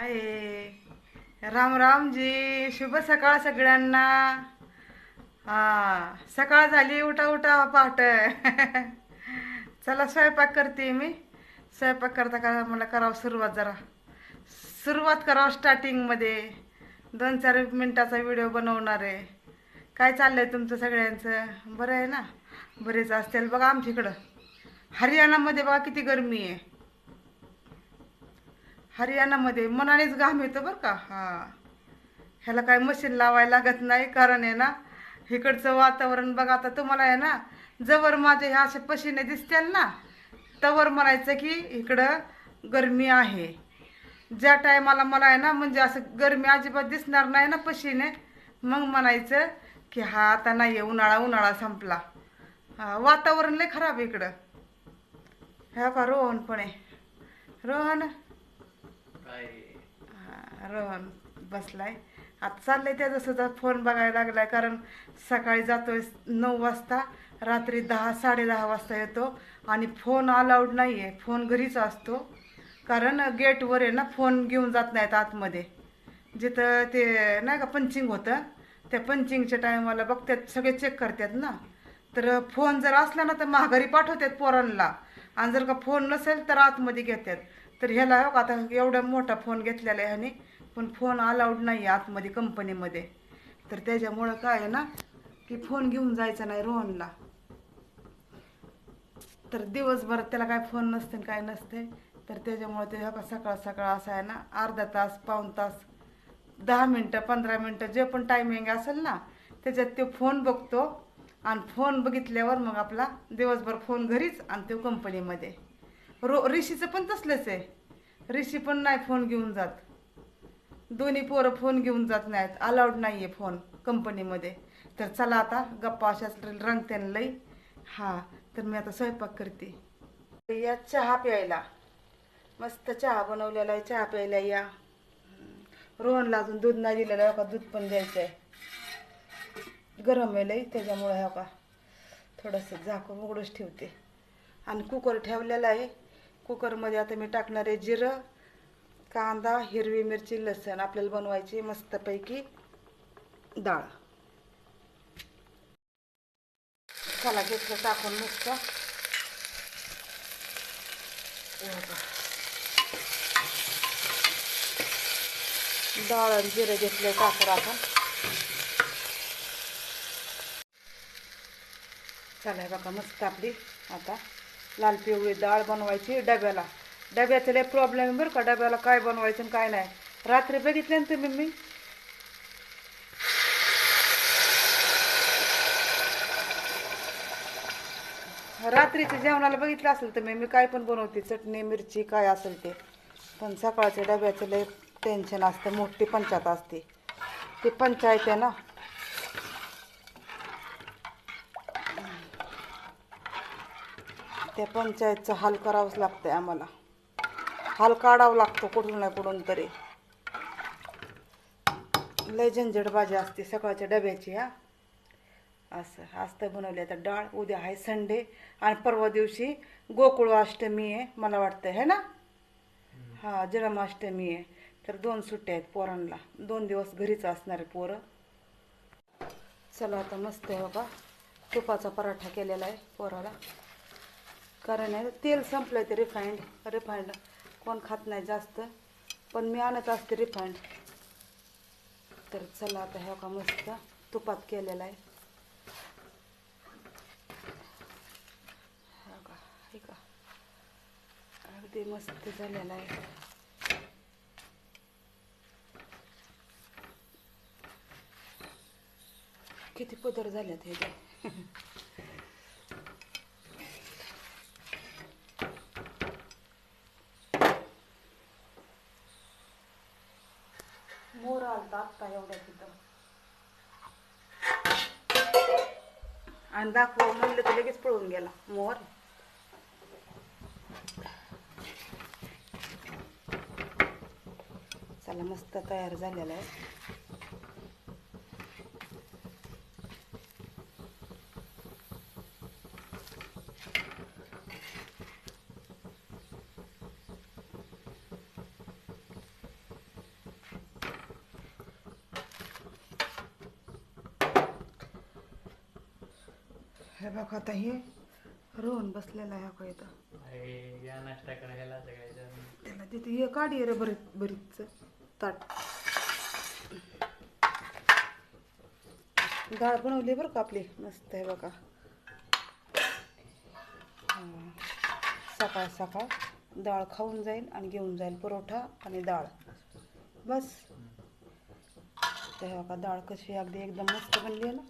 आहे. राम रामजी शुभ सकाळ सगळ्यांना. हा सकाळ झाली उठा उठा पहाट चला स्वयंपाक करते मी. स्वयंपाक करता करा मला करावं सुरुवात जरा. सुरुवात करावं स्टार्टिंगमध्ये दोन चार मिनटाचा व्हिडिओ बनवणार आहे. काय चाललं आहे तुमचं सगळ्यांचं? बरं आहे ना? बरेच असतील बघा आमच्या इकडं हरियाणामध्ये बघा किती गरमी आहे. हरियाणामध्ये मनानेच घाम येतो बरं का? हां. ह्याला काय मशीन लावायला लागत नाही कारण आहे ना इकडचं वातावरण बघा आता तुम्हाला आहे ना जवळ माझे ह्या असे पशीने दिसतील ना तवर म्हणायचं की इकडं गरमी आहे. ज्या टायमाला मला आहे ना म्हणजे असं गरमी अजिबात दिसणार नाही ना पशीने मग म्हणायचं की हा आता नाही आहे उन्हाळा उन्हाळा संपला. वातावरण लय खराब आहे इकडं. ह्या का रोहन पण आहे. रोहन रोहन बसलाय. आता चाललंय त्याचं सुद्धा फोन बघायला लागलाय कारण सकाळी जातोय नऊ वाजता रात्री दहा साडे दहा वाजता येतो आणि फोन अलाउड नाही आहे फोन घरीच असतो. कारण गेटवर आहे ना फोन घेऊन जात नाहीत आतमध्ये. जिथं ते नाही का पंचिंग होतं त्या पंचिंगच्या टायमाला बघतात सगळे चेक करतात ना. तर फोन जर असला ना तर माघारी पाठवतात पोरांना. आणि जर का फोन नसेल तर आतमध्ये घेतात. तर ह्याला हो का आता एवढा मोठा फोन घेतलेला आहे ह्याने पण फोन अलाउड नाही आहे आतमध्ये कंपनीमध्ये तर त्याच्यामुळं काय आहे ना की फोन घेऊन जायचा नाही रोहनला. तर दिवसभर त्याला काय फोन नसते काय नसते. तर त्याच्यामुळे ते हो हा सकाळ सकाळ असा आहे ना अर्धा तास पाऊण तास दहा मिनटं पंधरा मिनटं जे पण टायमिंग असेल ना त्याच्यात ते फोन बघतो. आणि फोन बघितल्यावर मग आपला दिवसभर फोन घरीच आणि तो कंपनीमध्ये रो ऋषीचं पण तसलंच आहे. ऋषी पण नाही फोन घेऊन जात. दोन्ही पोरं फोन घेऊन जात नाहीत. अलाउड नाही आहे फोन कंपनीमध्ये तर चला आता गप्पा अशाच रंगते न लई. हां तर मी आता स्वयंपाक करते. या चहा प्यायला. मस्त चहा बनवलेला आहे चहा प्यायला या. रोहनला अजून दूध नाही दिलेलं आहे का दूध पण द्यायचं आहे गरम आहे लई त्याच्यामुळे हो का थोडंसं झाकून उघडूच ठेवते. आणि कुकर ठेवलेला आहे. कुकरमध्ये आता मी टाकणार आहे जिरं कांदा हिरवी मिरची लसण आपल्याला बनवायची मस्तपैकी डाळ. चला घेतलं टाकून मस्त डाळ आणि जिरं घेतलं टाकून आपण. चला बघा मस्त आपली आता लाल पिवळी डाळ बनवायची डब्याला. डब्याचं लय प्रॉब्लेम आहे बरं का? डब्याला काय बनवायचं आणि काय नाही. रात्री बघितले ना तुम्ही मी? रात्रीच्या जेवणाला बघितलं असेल तर मी मी काय पण बनवते चटणी मिरची काय असेल ते. पण सकाळच्या डब्याचं लय टेन्शन असतं मोठी पंचायत असते. ती पंचायत आहे ना त्या पंचायतचं हाल करावंच लागतं आहे आम्हाला. हाल काढावं लागतो कुठून नाही कुठून तरी. लय झंझटबाजी असते सकाळच्या डब्याची हा. असं आज तर बनवले आता डाळ उद्या आहे संडे आणि परवा दिवशी गोकुळ अष्टमी आहे मला वाटतं है ना? हां जन्माष्टमी आहे. तर दोन सुट्ट्या आहेत पोरांना. दोन दिवस घरीच असणार आहे पोरं. चला आता मस्त आहे बाबा. तुपाचा पराठा केलेला आहे पोराला. कारण आहे तेल संपलं ते रिफाईंड रिफाईंड कोण खात नाही जास्त पण मी आणत असते रिफाईंड तर चला आता ह्या का मस्त तुपात केलेला आहे. हा का हे का. अगदी मस्त झालेला आहे. किती पदर झालेत हे मोर आलता आत्ता एवढ्या तिथं? आणि दाखवा म्हणलं तर लगेच पळून गेला. मोर. चला मस्त तयार झालेला आहे. बघ आता हे रोहन बसलेला आहे का इथं. अरे या नाश्ता करायला सगळ्याजण त्याला तिथे हे काढी रे बरीच बरीच ताट. डाळ बनवली बरं का आपली? मस्त आहे बघा. हा. सकाळ सकाळ डाळ खाऊन जाईल आणि घेऊन जाईल परोठा आणि डाळ. बस. ते बघा डाळ कशी अगदी एकदम मस्त बनली आहे ना.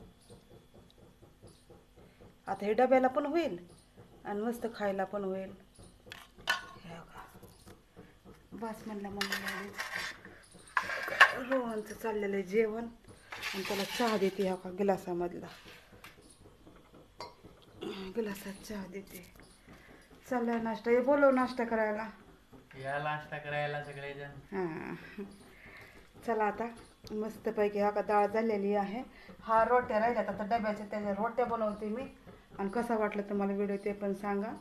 आता हे डब्याला पण होईल आणि मस्त खायला पण होईल. बस म्हणलं मम्मी रोहनचं चाललेलं आहे जेवण. आणि त्याला चहा देते हा का गिलासामधला. गिलासात चहा देते. चाललाय नाश्ता. हे बोलव नाश्ता करायला. या नाश्ता करायला सगळेजण हां. चला आता. मस्तपैकी हा का डाळ झालेली आहे. हा रोट्या राहिल्यात. आता डब्याच्या त्याच्या रोट्या बनवते मी. आणि कसा वाटलं तुम्हाला व्हिडिओ ते पण सांगा.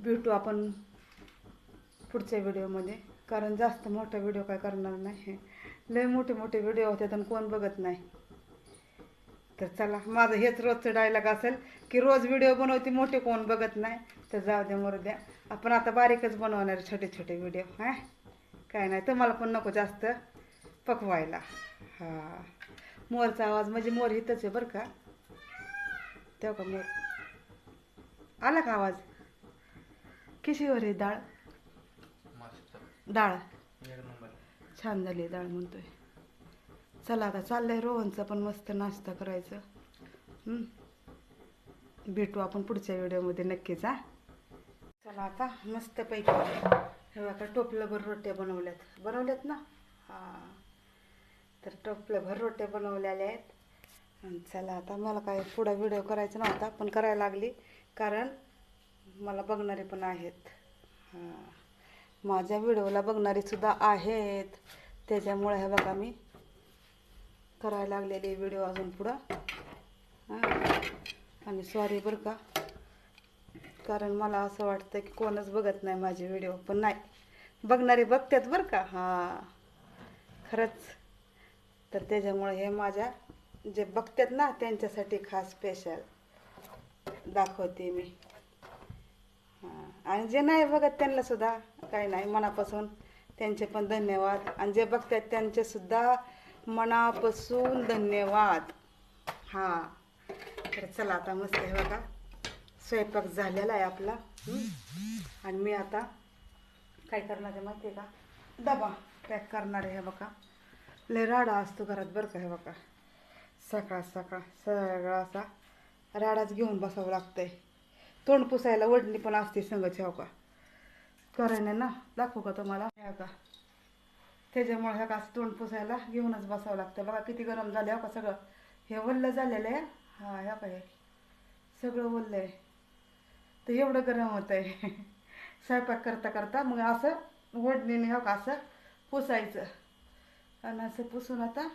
भेटू आपण पुढच्या व्हिडिओमध्ये कारण जास्त मोठा व्हिडिओ काय करणार नाही. लय मोठे मोठे व्हिडिओ होते आणि कोण बघत नाही. तर चला माझं हेच रोजचं डायलॉग असेल की रोज व्हिडिओ बनवते मोठे कोण बघत नाही. तर जाऊ द्या मरू द्या. आपण आता बारीकच बनवणार छोटे छोटे व्हिडिओ हां? काय नाही तुम्हाला पण नको जास्त पकवायला. हा. मोरचा आवाज म्हणजे मोर हितच आहे बरं का? तेव्हा का मोर आला का आवाज? किशीवर आहे डाळ. डाळ. छान झाली डाळ म्हणतोय. चला आता चाललंय रोहनचा पण मस्त नाश्ता करायचं. भेटू आपण पुढच्या व्हिडिओमध्ये नक्कीच हा. चला आता मस्तपैकी. हे बघा टोपलंभर रोट्या बनवल्यात. बनवल्यात ना? हां. तर टोपलंभर रोट्या बनवलेल्या आहेत. आणि चला आता मला काय पुढं व्हिडिओ करायचा नव्हता पण करायला लागली. कारण मला बघणारे पण आहेत. हां. माझ्या व्हिडिओला बघणारीसुद्धा आहेत. त्याच्यामुळे हे बघा मी करायला लागलेले व्हिडिओ अजून पुढं. हां. आणि सॉरी बरं का. कारण मला असं वाटतं की कोणच बघत नाही माझे व्हिडिओ पण नाही. बघणारे बघतात बरं का. हां. खरंच. तर त्याच्यामुळे हे माझ्या जे बघतात ना त्यांच्यासाठी खास स्पेशल दाखवते मी. हां. आणि जे नाही बघत त्यांना सुद्धा काही नाही मनापासून त्यांचे पण धन्यवाद. आणि जे बघतात त्यांचे सुद्धा मनापासून धन्यवाद. हां. तर चला आता मस्त आहे बघा. स्वयंपाक झालेला आहे आपला. आणि मी आता काय करणार आहे माहिती आहे का? डबा पॅक करणार आहे हे बघा. लय राडा असतो घरात बरं का हे बघा. सकाळ सकाळ सगळा असा राडाच घेऊन बसावं लागतंय. तोंड पुसायला वडणी पण असते संगच हो का करायने ना दाखवू का तुम्हाला? हे का त्याच्यामुळे ह्या का तोंड पुसायला घेऊनच बसावं लागतं बघा किती गरम झालं हो का सगळं. हे वल्लं झालेलं आहे. हा ह्या का हे. सगळं वल्लं आहे. तर एवढं गरम होत आहे स्वयंपाक करता करता मग असं वडणीने हो का असं पुसायचं. आणि असं पुसून आता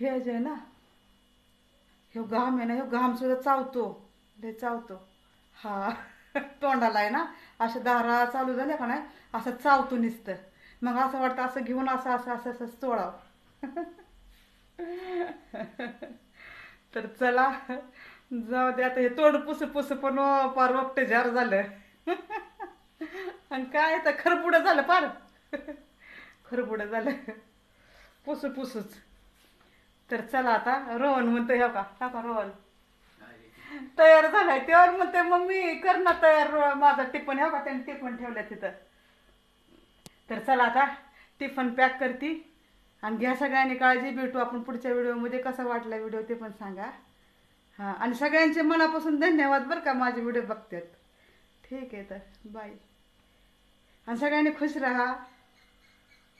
हे जे आहे ना ह्यो घाम आहे ना ह्यो घाम सुद्धा चावतो. लय चावतो. हा तोंडाला आहे ना अशा दारा चालू झाल्या का नाही असं चावतो निसतं. मग असं वाटतं असं घेऊन असं असं असं असं चोळावं. तर चला जाऊ दे आता हे तोंड पुस पुस पण पार वपटे झार झालं. आणि काय तर खरपुडं झालं पार खरपुडं झालं. पुस पुसूच. तर चला आता रोहन म्हणतो हो का? हा का रोहन? तयार झालाय तेव्हा म्हणते मम्मी कर ना तयार रो- माझा टिफन. हो का त्यांनी टिफन ठेवलं तिथं. तर चला आता टिफन पॅक करते. आणि घ्या सगळ्यांनी काळजी भेटू आपण पुढच्या व्हिडिओमध्ये. कसा वाटला व्हिडिओ ते पण सांगा. हां आणि सगळ्यांचे मनापासून धन्यवाद बरं का माझे व्हिडिओ बघतात. ठीक आहे तर बाय. आणि सगळ्यांनी खुश राहा.